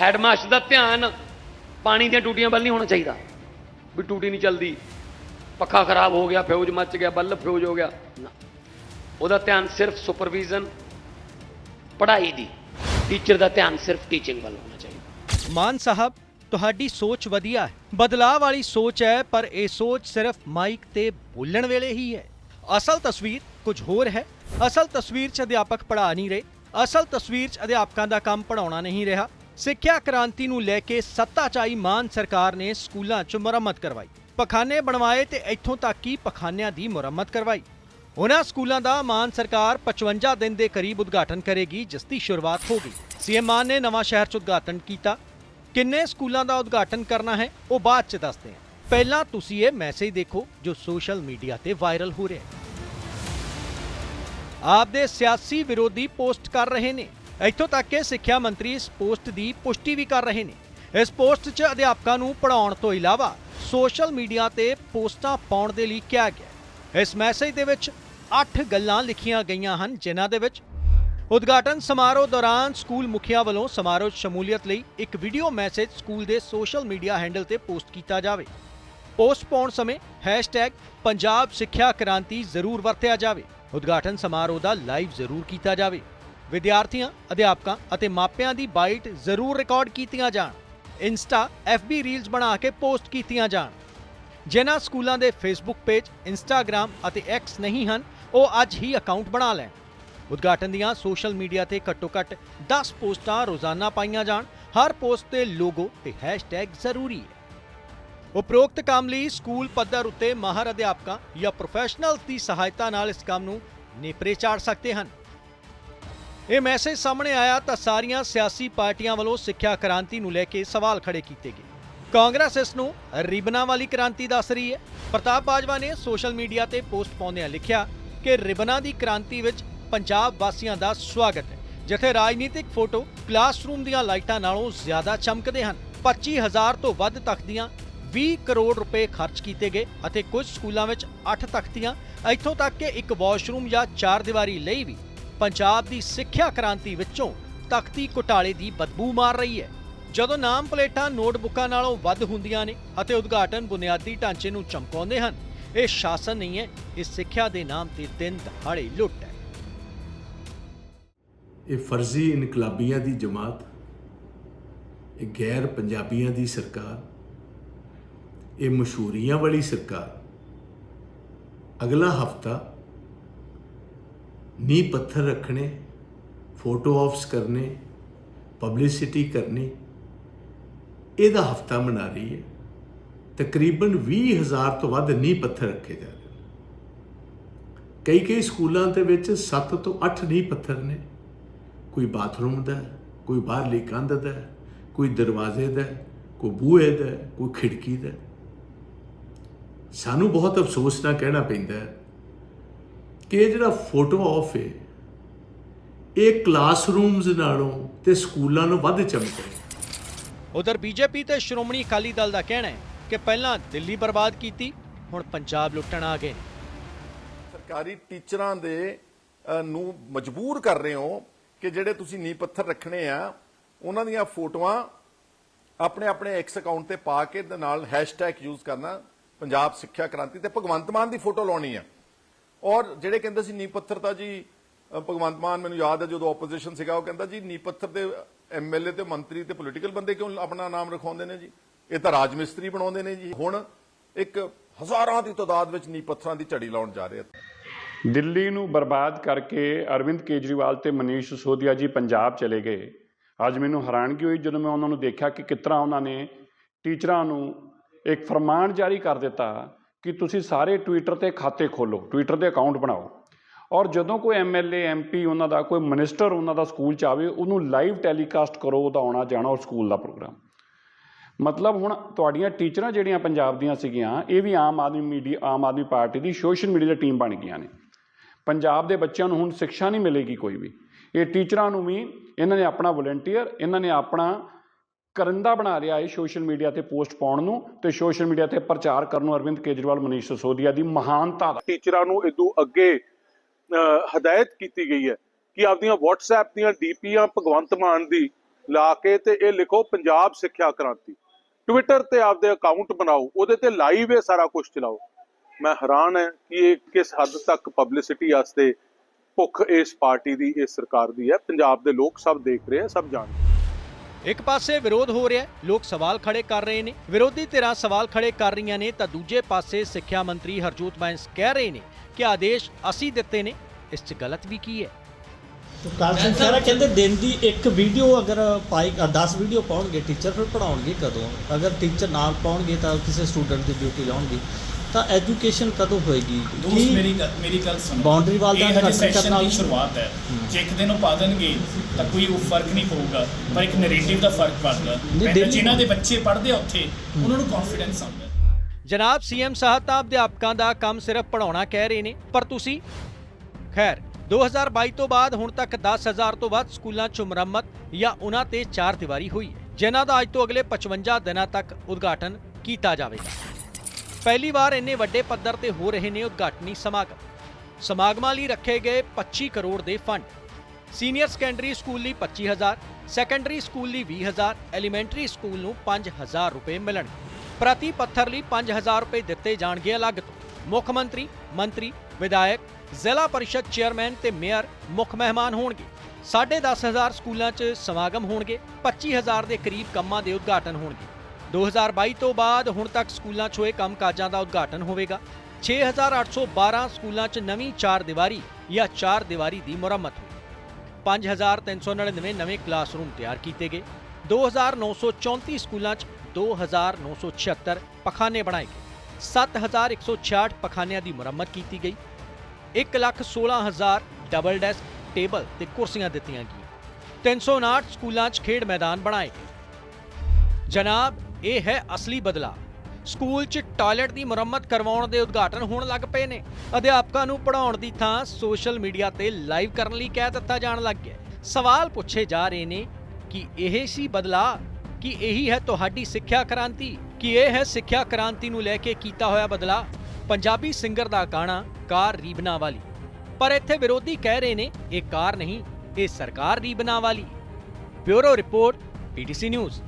Headmaster ਦਾ ਧਿਆਨ ਪਾਣੀ ਦੀਆਂ ਟੂਟੀਆਂ ਵੱਲ ਨਹੀਂ ਹੋਣਾ ਚਾਹੀਦਾ। ਵੀ ਟੂਟੀ ਨਹੀਂ ਚੱਲਦੀ। ਪੱਖਾ ਖਰਾਬ ਹੋ ਗਿਆ ਫਿਊਜ਼ ਮੱਚ ਗਿਆ ਬੱਲਬ ਫਿਊਜ਼ ਹੋ ਗਿਆ। ਉਹਦਾ ਧਿਆਨ ਸਿਰਫ ਸੁਪਰਵੀਜ਼ਨ ਪੜ੍ਹਾਈ ਦੀ। ਟੀਚਰ ਦਾ ਧਿਆਨ ਸਿਰਫ ਟੀਚਿੰਗ ਵੱਲ ਹੋਣਾ ਚਾਹੀਦਾ। ਮਾਨ ਸਾਹਿਬ, ਤੁਹਾਡੀ ਸੋਚ ਵਧੀਆ ਹੈ। ਬਦਲਾਅ ਵਾਲੀ ਸੋਚ ਹੈ, ਪਰ ਇਹ ਸੋਚ ਸਿਰਫ ਮਾਈਕ ਤੇ ਬੋਲਣ ਵੇਲੇ ਹੀ ਹੈ। ਅਸਲ ਤਸਵੀਰ ਕੁਝ ਹੋਰ ਹੈ। ਅਸਲ ਤਸਵੀਰ 'ਚ ਅਧਿਆਪਕ ਪੜ੍ਹਾ ਨਹੀਂ ਰਹੇ। ਅਸਲ ਤਸਵੀਰ 'ਚ ਅਧਿਆਪਕਾਂ ਦਾ ਕੰਮ ਪੜਾਉਣਾ ਨਹੀਂ ਰਿਹਾ। ਸਿੱਖਿਆ ਕ੍ਰਾਂਤੀ ਨੂੰ ਲੈ ਕੇ ਸੱਤਾ 'ਚ ਆਈ ਮਾਨ ਸਰਕਾਰ ਨੇ ਸਕੂਲਾਂ 'ਚ ਮੁਰੰਮਤ ਕਰਵਾਈ। ਪਖਾਨੇ ਬਣਵਾਏ ਤੇ ਇੱਥੋਂ ਤੱਕ ਕਿ ਪਖਾਨਿਆਂ ਦੀ ਮੁਰੰਮਤ ਕਰਵਾਈ। ਉਹਨਾਂ ਸਕੂਲਾਂ ਦਾ ਮਾਨ ਸਰਕਾਰ 55 ਦਿਨ ਦੇ ਕਰੀਬ ਉਦਘਾਟਨ ਕਰੇਗੀ, ਜਿਸ ਦੀ ਸ਼ੁਰੂਆਤ ਹੋ ਗਈ। ਸੀਐਮ ਮਾਨ ਨੇ ਨਵਾਂ ਸ਼ਹਿਰ 'ਚ ਉਦਘਾਟਨ ਕੀਤਾ। ਕਿੰਨੇ ਸਕੂਲਾਂ ਦਾ ਉਦਘਾਟਨ ਕਰਨਾ ਹੈ, ਉਹ ਬਾਅਦ 'ਚ ਦੱਸਦੇ ਹਾਂ। ਪਹਿਲਾਂ ਤੁਸੀਂ ਇਹ ਮੈਸੇਜ ਦੇਖੋ, ਜੋ ਸੋਸ਼ਲ ਮੀਡੀਆ ਤੇ ਵਾਇਰਲ ਹੋ ਰਿਹਾ ਹੈ। ਆਪਦੇ ਸਿਆਸੀ ਵਿਰੋਧੀ ਪੋਸਟ ਕਰ ਰਹੇ ਨੇ। ਇੱਥੋਂ ਤੱਕ ਕਿ ਸਿੱਖਿਆ ਮੰਤਰੀ ਇਸ ਪੋਸਟ ਦੀ ਪੁਸ਼ਟੀ ਵੀ ਕਰ ਰਹੇ ਨੇ। ਇਸ ਪੋਸਟ 'ਚ ਅਧਿਆਪਕਾਂ ਨੂੰ ਪੜਾਉਣ ਤੋਂ ਇਲਾਵਾ ਸੋਸ਼ਲ ਮੀਡੀਆ ਤੇ ਪੋਸਟਾਂ ਪਾਉਣ ਦੇ ਲਈ ਕਿਹਾ ਗਿਆ ਇਸ ਮੈਸੇਜ ਦੇ ਵਿੱਚ 8 ਗੱਲਾਂ ਲਿਖੀਆਂ ਗਈਆਂ ਹਨ, ਜਿਨ੍ਹਾਂ ਦੇ ਵਿੱਚ ਉਦਘਾਟਨ ਸਮਾਰੋਹ ਦੌਰਾਨ ਸਕੂਲ ਮੁਖੀਆਂ ਵੱਲੋਂ ਸਮਾਰੋਹ 'ਚ ਸ਼ਮੂਲੀਅਤ ਲਈ ਇੱਕ ਵੀਡੀਓ ਮੈਸੇਜ ਸਕੂਲ ਦੇ ਸੋਸ਼ਲ ਮੀਡੀਆ ਹੈਂਡਲ ਤੇ ਪੋਸਟ ਕੀਤਾ ਜਾਵੇ। ਪੋਸਟ ਪਾਉਣ ਸਮੇਂ ਹੈਸ਼ਟੈਗ ਪੰਜਾਬ ਸਿੱਖਿਆ ਕ੍ਰਾਂਤੀ ਜ਼ਰੂਰ ਵਰਤਿਆ ਜਾਵੇ। ਉਦਘਾਟਨ ਸਮਾਰੋਹ ਦਾ ਲਾਈਵ ਜ਼ਰੂਰ ਕੀਤਾ ਜਾਵੇ। ਵਿਦਿਆਰਥੀਆਂ, ਅਧਿਆਪਕਾਂ ਅਤੇ ਮਾਪਿਆਂ ਦੀ ਬਾਈਟ ਜ਼ਰੂਰ ਰਿਕਾਰਡ ਕੀਤੀਆਂ ਜਾਣ। ਇੰਸਟਾ FB ਰੀਲਸ ਬਣਾ ਕੇ ਪੋਸਟ ਕੀਤੀਆਂ ਜਾਣ। ਜਿਨ੍ਹਾਂ ਸਕੂਲਾਂ ਦੇ ਫੇਸਬੁੱਕ ਪੇਜ ਇੰਸਟਾਗ੍ਰam ਅਤੇ ਐਕਸ ਨਹੀਂ ਹਨ, ਉਹ ਅੱਜ ਹੀ ਅਕਾਊਂਟ ਬਣਾ ਲੈਣ। ਉਦਘਾਟਨ ਦੀਆਂ ਸੋਸ਼ਲ ਮੀਡੀਆ ਤੇ ਘੱਟੋ-ਘੱਟ 10 ਪੋਸਟਾਂ ਰੋਜ਼ਾਨਾ ਪਾਈਆਂ ਜਾਣ। ਹਰ ਪੋਸਟ ਤੇ ਲੋਗੋ ਤੇ ਹੈਸ਼ਟੈਗ ਜ਼ਰੂਰੀ ਹੈ। ਉਪਰੋਕਤ ਕੰਮ ਲਈ ਸਕੂਲ ਪੱਧਰ ਉੱਤੇ ਮਾਹਰ ਅਧਿਆਪਕਾਂ ਜਾਂ ਪ੍ਰੋਫੈਸ਼ਨਲਸ ਦੀ ਸਹਾਇਤਾ ਨਾਲ ਇਸ ਕੰਮ ਨੂੰ ਨੇਪਰੇ ਚਾੜ ਸਕਦੇ ਹਨ। ਇਹ ਮੈਸੇਜ ਸਾਹਮਣੇ ਆਇਆ ਤਾਂ ਸਾਰੀਆਂ ਸਿਆਸੀ ਪਾਰਟੀਆਂ ਵੱਲੋਂ ਸਿੱਖਿਆ ਕ੍ਰਾਂਤੀ ਨੂੰ ਲੈ ਕੇ ਸਵਾਲ ਖੜੇ ਕੀਤੇ ਗਏ। ਕਾਂਗਰਸ ਇਸ ਨੂੰ ਰਿਬਨਾਂ ਵਾਲੀ ਕ੍ਰਾਂਤੀ ਦੱਸ ਰਹੀ ਹੈ। ਪ੍ਰਤਾਪ ਬਾਜਵਾ ਨੇ ਸੋਸ਼ਲ ਮੀਡੀਆ ਤੇ ਪੋਸਟ ਪਾਉਂਦਿਆਂ ਲਿਖਿਆ ਕਿ ਰਿਬਨਾਂ ਦੀ ਕ੍ਰਾਂਤੀ ਵਿੱਚ ਪੰਜਾਬ ਵਾਸੀਆਂ ਦਾ ਸਵਾਗਤ ਹੈ। ਜਿੱਥੇ ਰਾਜਨੀਤਿਕ ਫੋਟੋ ਕਲਾਸਰੂਮ ਦੀਆਂ ਲਾਈਟਾਂ ਨਾਲੋਂ ਜ਼ਿਆਦਾ ਚਮਕਦੇ ਹਨ। 25000 ਤੋਂ ਵੱਧ ਤਖਤੀਆਂ 20 ਕਰੋੜ ਰੁਪਏ ਖਰਚ ਕੀਤੇ ਗਏ ਅਤੇ ਕੁਝ ਸਕੂਲਾਂ ਵਿੱਚ 8 ਤਖਤੀਆਂ ਇੱਥੋਂ ਤੱਕ ਕਿ ਇੱਕ ਵਾਸ਼ਰੂਮ ਜਾਂ ਚਾਰ ਦੀਵਾਰੀ ਲਈ ਵੀ ਪੰਜਾਬ ਦੀ ਸਿੱਖਿਆ ਕ੍ਰਾਂਤੀ ਵਿੱਚੋਂ ਤਖਤੀ ਘੁਟਾਲੇ ਦੀ ਬਦਬੂ ਮਾਰ ਰਹੀ ਹੈ। ਜਦੋਂ ਨਾਮ ਪਲੇਟਾਂ ਨੋਟਬੁੱਕਾਂ ਨਾਲੋਂ ਵੱਧ ਹੁੰਦੀਆਂ ਨੇ ਅਤੇ ਉਦਘਾਟਨ ਬੁਨਿਆਦੀ ਢਾਂਚੇ ਨੂੰ ਚਮਕਾਉਂਦੇ ਹਨ, ਇਹ ਸ਼ਾਸਨ ਨਹੀਂ ਹੈ ਇਹ ਸਿੱਖਿਆ ਦੇ ਨਾਮ ਤੇ ਦਿਨ ਦਹਾੜੇ ਲੁੱਟ ਹੈ। ਇਹ ਫਰਜ਼ੀ ਇਨਕਲਾਬੀਆਂ ਦੀ ਜਮਾਤ, ਇਹ ਗੈਰ ਪੰਜਾਬੀਆਂ ਦੀ ਸਰਕਾਰ, ਇਹ ਮਸ਼ਹੂਰੀਆਂ ਵਾਲੀ ਸਰਕਾਰ, ਅਗਲਾ ਹਫਤਾ ਨੀਂਹ ਪੱਥਰ ਰੱਖਣੇ ਫੋਟੋ ਆਫਸ ਕਰਨੇ ਪਬਲਿਸਿਟੀ ਕਰਨੀ, ਇਹਦਾ ਹਫਤਾ ਮਨਾ ਰਹੀ ਹੈ। ਤਕਰੀਬਨ 20000 ਤੋਂ ਵੱਧ ਨੀਂਹ ਪੱਥਰ ਰੱਖੇ ਜਾ ਰਹੇ ਨੇ। ਕਈ ਕਈ ਸਕੂਲਾਂ ਦੇ ਵਿੱਚ 7 ਤੋਂ 8 ਨੀਂਹ ਪੱਥਰ ਨੇ। ਕੋਈ ਬਾਥਰੂਮ ਦਾ, ਕੋਈ ਬਾਹਰਲੀ ਕੰਧ ਦਾ, ਕੋਈ ਦਰਵਾਜ਼ੇ ਦਾ, ਕੋਈ ਬੂਹੇ ਦਾ, ਕੋਈ ਖਿੜਕੀ ਦਾ। ਸਾਨੂੰ ਬਹੁਤ ਅਫਸੋਸ ਨਾਲ ਕਹਿਣਾ ਪੈਂਦਾ ਹੈ ਕਿ ਇਹ ਜਿਹੜਾ ਫੋਟੋ ਆਫ ਹੈ ਇਹ ਕਲਾਸਰੂਮਸ ਨਾਲੋਂ ਤੇ ਸਕੂਲਾਂ ਨੂੰ ਵੱਧ ਚਮਕ ਰਿਹਾ ਉਧਰ ਬੀਜੇਪੀ ਤੇ ਸ਼੍ਰੋਮਣੀ ਅਕਾਲੀ ਦਲ ਦਾ ਕਹਿਣਾ ਹੈ ਕਿ ਪਹਿਲਾਂ ਦਿੱਲੀ ਬਰਬਾਦ ਕੀਤੀ ਹੁਣ ਪੰਜਾਬ ਲੁੱਟਣ ਆ ਗਏ। ਸਰਕਾਰੀ ਟੀਚਰਾਂ ਦੇ ਨੂੰ ਮਜਬੂਰ ਕਰ ਰਹੇ ਹੋ ਕਿ ਜਿਹੜੇ ਤੁਸੀਂ ਨੀਂਹ ਪੱਥਰ ਰੱਖਣੇ ਆ ਉਹਨਾਂ ਦੀਆਂ ਫੋਟੋਆਂ ਆਪਣੇ ਆਪਣੇ ਐਕਸ ਅਕਾਊਂਟ ਤੇ ਪਾ ਕੇ ਦੇ ਨਾਲ ਹੈਸ਼ਟੈਗ ਯੂਜ਼ ਕਰਨਾ ਪੰਜਾਬ ਸਿੱਖਿਆ ਕ੍ਰਾਂਤੀ ਤੇ ਭਗਵੰਤ ਮਾਨ ਦੀ ਫੋਟੋ ਲਾਉਣੀ ਆ। ਔਰ ਜਿਹੜੇ ਕਹਿੰਦੇ ਸੀ ਨੀਂਹ ਪੱਥਰ ਤਾਂ ਜੀ ਭਗਵੰਤ ਮਾਨ ਮੈਨੂੰ ਯਾਦ ਹੈ ਜਦੋਂ ਆਪੋਜੀਸ਼ਨ ਸੀਗਾ, ਉਹ ਕਹਿੰਦਾ ਜੀ, ਨੀਂਹ ਪੱਥਰ ਦੇ ਐਮਐਲਏ ਤੇ ਮੰਤਰੀ ਤੇ ਪੋਲੀਟੀਕਲ ਬੰਦੇ ਕਿਉਂ ਆਪਣਾ ਨਾਮ ਰਖਾਉਂਦੇ ਨੇ ਜੀ? ਇਹ ਤਾਂ ਰਾਜ ਮਿਸਤਰੀ ਬਣਾਉਂਦੇ ਨੇ ਜੀ। ਹੁਣ ਇੱਕ ਹਜ਼ਾਰਾਂ ਦੀ ਤਾਦਾਦ ਵਿੱਚ ਨੀਂਹ ਪੱਥਰਾਂ ਦੀ ਝੜੀ ਲਾਉਣ ਜਾ ਰਹੇ ਆ। ਦਿੱਲੀ ਨੂੰ ਬਰਬਾਦ ਕਰਕੇ ਅਰਵਿੰਦ ਕੇਜਰੀਵਾਲ ਤੇ ਮਨੀਸ਼ ਸਿਸੋਦੀਆ ਜੀ ਪੰਜਾਬ ਚਲੇ ਗਏ। ਅੱਜ ਮੈਨੂੰ ਹੈਰਾਨਗੀ ਹੋਈ ਜਦੋਂ ਮੈਂ ਉਹਨਾਂ ਨੂੰ ਦੇਖਿਆ ਕਿ ਕਿਸ ਤਰ੍ਹਾਂ ਉਹਨਾਂ ਨੇ ਟੀਚਰਾਂ ਨੂੰ ਇੱਕ ਫਰਮਾਨ ਜਾਰੀ ਕਰ ਦਿੱਤਾ ਕਿ ਤੁਸੀਂ ਸਾਰੇ ਟਵਿੱਟਰ ਤੇ ਖਾਤੇ ਖੋਲੋ ਟਵਿੱਟਰ ਦੇ ਅਕਾਊਂਟ ਬਣਾਓ। ਔਰ ਜਦੋਂ ਕੋਈ ਐਮਐਲਏ ਐਮਪੀ ਉਹਨਾਂ ਦਾ, ਕੋਈ ਮਿਨਿਸਟਰ ਉਹਨਾਂ ਦਾ ਸਕੂਲ ਚ ਆਵੇ, ਉਹਨੂੰ ਲਾਈਵ ਟੈਲੀਕਾਸਟ ਕਰੋ, ਉਹਦਾ ਆਉਣਾ ਜਾਣਾ ਔਰ ਸਕੂਲ ਦਾ ਪ੍ਰੋਗਰਾਮ ਮਤਲਬ ਹੁਣ ਤੁਹਾਡੀਆਂ ਟੀਚਰਾਂ ਜਿਹੜੀਆਂ ਪੰਜਾਬ ਦੀਆਂ ਸੀਗੀਆਂ, ਇਹ ਵੀ ਆਮ ਆਦਮੀ ਮੀਡੀਆ ਆਮ ਆਦਮੀ ਪਾਰਟੀ ਦੀ ਸੋਸ਼ਲ ਮੀਡੀਆ ਦੀ ਟੀਮ ਬਣ ਗਈਆਂ ਨੇ। ਪੰਜਾਬ ਦੇ ਬੱਚਿਆਂ ਨੂੰ ਹੁਣ ਸਿੱਖਿਆ ਨਹੀਂ ਮਿਲੇਗੀ ਕੋਈ ਵੀ। ਇਹ ਟੀਚਰਾਂ ਨੂੰ ਵੀ ਇਹਨਾਂ ਨੇ ਆਪਣਾ ਵਲੰਟੀਅਰ ਇਹਨਾਂ ਨੇ ਆਪਣਾ ਕਰਿੰਦਾ ਬਣਾ ਲਿਆ ਇਹ ਸੋਸ਼ਲ ਮੀਡੀਆ ਤੇ ਪੋਸਟ ਪਾਉਣ ਨੂੰ ਤੇ ਸੋਸ਼ਲ ਮੀਡੀਆ ਤੇ ਪ੍ਰਚਾਰ ਕਰਨ ਨੂੰ ਅਰਵਿੰਦ ਕੇਜਰੀਵਾਲ, ਮਨੀਸ਼ ਸਿਸੋਦੀਆ ਦੀ ਮਹਾਨਤਾ ਦਾ। ਟੀਚਰਾਂ ਨੂੰ ਇਦੋਂ ਅੱਗੇ ਹਦਾਇਤ ਕੀਤੀ ਗਈ ਹੈ ਕਿ ਆਪਦੀਆਂ WhatsApp ਦੀਆਂ ਡੀਪੀਆਂ ਭਗਵੰਤ ਮਾਨ ਦੀ ਲਾ ਕੇ ਤੇ ਇਹ ਲਿਖੋ ਪੰਜਾਬ ਸਿੱਖਿਆ ਕ੍ਰਾਂਤੀ। ਟਵਿੱਟਰ ਤੇ ਆਪਦੇ ਅਕਾਊਂਟ ਬਣਾਓ, ਉਹਦੇ ਤੇ ਲਾਈਵ ਇਹ ਸਾਰਾ ਕੁਝ ਚਲਾਓ। ਮੈਂ ਹੈਰਾਨ ਹੈ ਕਿ ਇਹ ਕਿਸ ਹੱਦ ਤੱਕ ਪਬਲਿਸਿਟੀ ਵਾਸਤੇ ਭੁੱਖ ਇਸ ਪਾਰਟੀ ਦੀ, ਇਸ ਸਰਕਾਰ ਦੀ ਹੈ। ਪੰਜਾਬ ਦੇ ਲੋਕ ਸਭ ਦੇਖ ਰਹੇ ਆ, ਸਭ ਜਾਣਦੇ ਇੱਕ ਪਾਸੇ ਵਿਰੋਧ ਹੋ ਰਿਹਾ ਲੋਕ ਸਵਾਲ ਖੜੇ ਕਰ ਰਹੇ ਨੇ। ਵਿਰੋਧੀ ਧਿਰਾਂ ਸਵਾਲ ਖੜੇ ਕਰ ਰਹੀਆਂ ਨੇ, ਤਾਂ ਦੂਜੇ ਪਾਸੇ ਸਿੱਖਿਆ ਮੰਤਰੀ ਹਰਜੋਤ ਬੈਂਸ ਕਹਿ ਰਹੇ ਨੇ ਕਿ ਆਦੇਸ਼ ਅਸੀਂ ਦਿੱਤੇ ਨੇ, ਇਸ 'ਚ ਗਲਤ ਵੀ ਕੀ ਹੈ? ਕਾਰ ਸਿੰਘ ਖਹਿਰਾ ਕਹਿੰਦੇ ਦਿਨ ਦੀ ਇੱਕ ਵੀਡੀਓ ਅਗਰ ਪਾਈ 10 ਵੀਡੀਓ ਪਾਉਣਗੇ, ਟੀਚਰ ਫਿਰ ਪੜਾਉਣਗੇ ਕਦੋਂ? ਅਗਰ ਟੀਚਰ ਨਾਲ ਪਾਉਣਗੇ ਤਾਂ ਕਿਸੇ ਸਟੂਡੈਂਟ ਦੀ ਡਿਊਟੀ ਲਾਉਣਗੇ। ਤਾਂ ਐਜੂਕੇਸ਼ਨ ਕਦੋਂ ਹੋਏਗੀ? ਦੋਸਤ ਮੇਰੀ ਗੱਲ ਮੇਰੀ ਗੱਲ ਸੁਣੋ। Boundary wall ਦਾ ਇਹ ਹਜੇ ਘੱਟ ਸੈਸ਼ਨ ਕਰਨਾ- ਦੀ ਸ਼ੁਰੂਆਤ ਹੈ। ਜੇ ਇੱਕ ਦਿਨ ਉਹ ਪਾ ਦੇਣਗੇ ਤਾਂ ਕੋਈ ਉਹ ਫ਼ਰਕ ਨਹੀਂ ਪਊਗਾ ਪਰ ਇੱਕ ਨੈਰੇਟਿਵ ਦਾ ਫ਼ਰਕ ਪੜਦਾ daily- ਜਿਨ੍ਹਾਂ ਦੇ ਬੱਚੇ ਪੜ੍ਹਦੇ ਆ ਉੱਥੇ ਉਹਨਾਂ ਨੂੰ ਕੌਨਫੀਡੈਂਸ ਆਉਂਦਾ। ਹੈ। ਜਨਾਬ ਸੀਐਮ ਸਾਹਿਬ ਤਾਂ ਅਧਿਆਪਕਾਂ ਦਾ ਕੰਮ ਸਿਰਫ ਪੜਾਉਣਾ ਕਹਿ ਰਹੇ ਨੇ ਪਰ ਤੁਸੀਂ? ਖੈਰ 2022 ਤੋਂ ਬਾਅਦ ਹੁਣ ਤੱਕ 10000 ਤੋਂ ਵੱਧ ਸਕੂਲਾਂ 'ਚ ਮੁਰੰਮਤ ਜਾਂ ਉਹਨਾਂ ਤੇ ਚਾਰ ਦੀਵਾਰੀ ਹੋਈ ਹੈ ਜਿਨ੍ਹਾਂ ਦਾ ਅੱਜ ਤੋਂ ਅਗਲੇ 55 ਦਿਨਾਂ ਤੱਕ ਉਦਘਾਟਨ ਕੀਤਾ ਜਾਵੇਗਾ। ਪਹਿਲੀ ਵਾਰ ਇੰਨੇ ਵੱਡੇ ਪੱਧਰ ਤੇ ਹੋ ਰਹੇ ਨੇ ਉਦਘਾਟਨੀ ਸਮਾਗਮ। ਸਮਾਗਮਾਂ ਲਈ ਰੱਖੇ ਗਏ 25 ਕਰੋੜ ਦੇ ਫੰਡ। ਸੀਨੀਅਰ ਸੈਕੰਡਰੀ ਸਕੂਲ ਲਈ 25000 ਸੈਕੰਡਰੀ ਸਕੂਲ ਲਈ 20000 ਐਲੀਮੈਂਟਰੀ ਸਕੂਲ ਨੂੰ 5000 ਰੁਪਏ ਮਿਲਣਗੇ ਪ੍ਰਤੀ ਪੱਥਰ ਲਈ 5000 ਰੁਪਏ ਦਿੱਤੇ ਜਾਣਗੇ ਅਲੱਗ ਤੋਂ। ਮੁੱਖ ਮੰਤਰੀ ਮੰਤਰੀ, ਵਿਧਾਇਕ, ਜ਼ਿਲ੍ਹਾ ਪਰਿਸ਼ਦ ਚੇਅਰਮੈਨ ਤੇ ਮੇਅਰ ਮੁੱਖ ਮਹਿਮਾਨ ਹੋਣਗੇ। 10500 ਸਕੂਲਾਂ 'ਚ ਸਮਾਗਮ ਹੋਣਗੇ 25000 ਦੇ ਕਰੀਬ ਕੰਮਾਂ ਦੇ ਉਦਘਾਟਨ ਹੋਣਗੇ। 2022 ਤੋਂ ਬਾਅਦ ਹੁਣ ਤੱਕ ਸਕੂਲਾਂ 'ਚ ਹੋਏ ਕੰਮਕਾਜਾਂ ਦਾ ਉਦਘਾਟਨ ਹੋਵੇਗਾ। 6812 ਸਕੂਲਾਂ 'ਚ ਨਵੀਂ ਚਾਰ ਦੀਵਾਰੀ ਜਾਂ ਚਾਰ ਦੀਵਾਰੀ ਦੀ ਮੁਰੰਮਤ ਹੋਈ 5399 ਨਵੇਂ ਕਲਾਸਰੂਮ ਤਿਆਰ ਕੀਤੇ ਗਏ। 2934 ਸਕੂਲਾਂ 'ਚ 2976 ਪਖਾਨੇ ਬਣਾਏ ਗਏ। 7166 ਪਖਾਨਿਆਂ ਦੀ ਮੁਰੰਮਤ ਕੀਤੀ ਗਈ। 116000 ਡਬਲ ਡੈਸਕ, ਟੇਬਲ ਤੇ ਕੁਰਸੀਆਂ ਦਿੱਤੀਆਂ ਗਈਆਂ। 359 ਸਕੂਲਾਂ 'ਚ ਖੇਡ ਮੈਦਾਨ ਬਣਾਏ ਗਏ। ਜਨਾਬ ਇਹ ਹੈ ਅਸਲੀ ਬਦਲਾਅ। ਸਕੂਲ 'ਚ ਟਾਇਲਟ ਦੀ ਮੁਰੰਮਤ ਕਰਵਾਉਣ ਦੇ ਉਦਘਾਟਨ ਹੋਣ ਲੱਗ ਪਏ ਨੇ। ਅਧਿਆਪਕਾਂ ਨੂੰ ਪੜ੍ਹਾਉਣ ਦੀ ਥਾਂ ਸੋਸ਼ਲ ਮੀਡੀਆ ਤੇ ਲਾਈਵ ਕਰਨ ਲਈ ਕਹਿ ਦਿੱਤਾ ਜਾਣ ਲੱਗ ਗਿਆ ਸਵਾਲ ਪੁੱਛੇ ਜਾ ਰਹੇ ਨੇ ਕਿ ਇਹ ਸੀ ਬਦਲਾਅ, ਕਿ ਇਹੀ ਹੈ ਤੁਹਾਡੀ ਸਿੱਖਿਆ ਕ੍ਰਾਂਤੀ, ਕਿ ਇਹ ਹੈ ਸਿੱਖਿਆ ਕ੍ਰਾਂਤੀ ਨੂੰ ਲੈ ਕੇ ਕੀਤਾ ਹੋਇਆ ਬਦਲਾਅ? ਪੰਜਾਬੀ ਸਿੰਗਰ ਦਾ ਗਾਣਾ ਕਾਰ ਰੀਬਨਾ ਵਾਲੀ। ਪਰ ਇੱਥੇ ਵਿਰੋਧੀ ਕਹਿ ਰਹੇ ਨੇ, ਇਹ ਕਾਰ ਨਹੀਂ, ਇਹ ਸਰਕਾਰ ਰੀਬਨਾ ਵਾਲੀ। Bureau report, PTC news.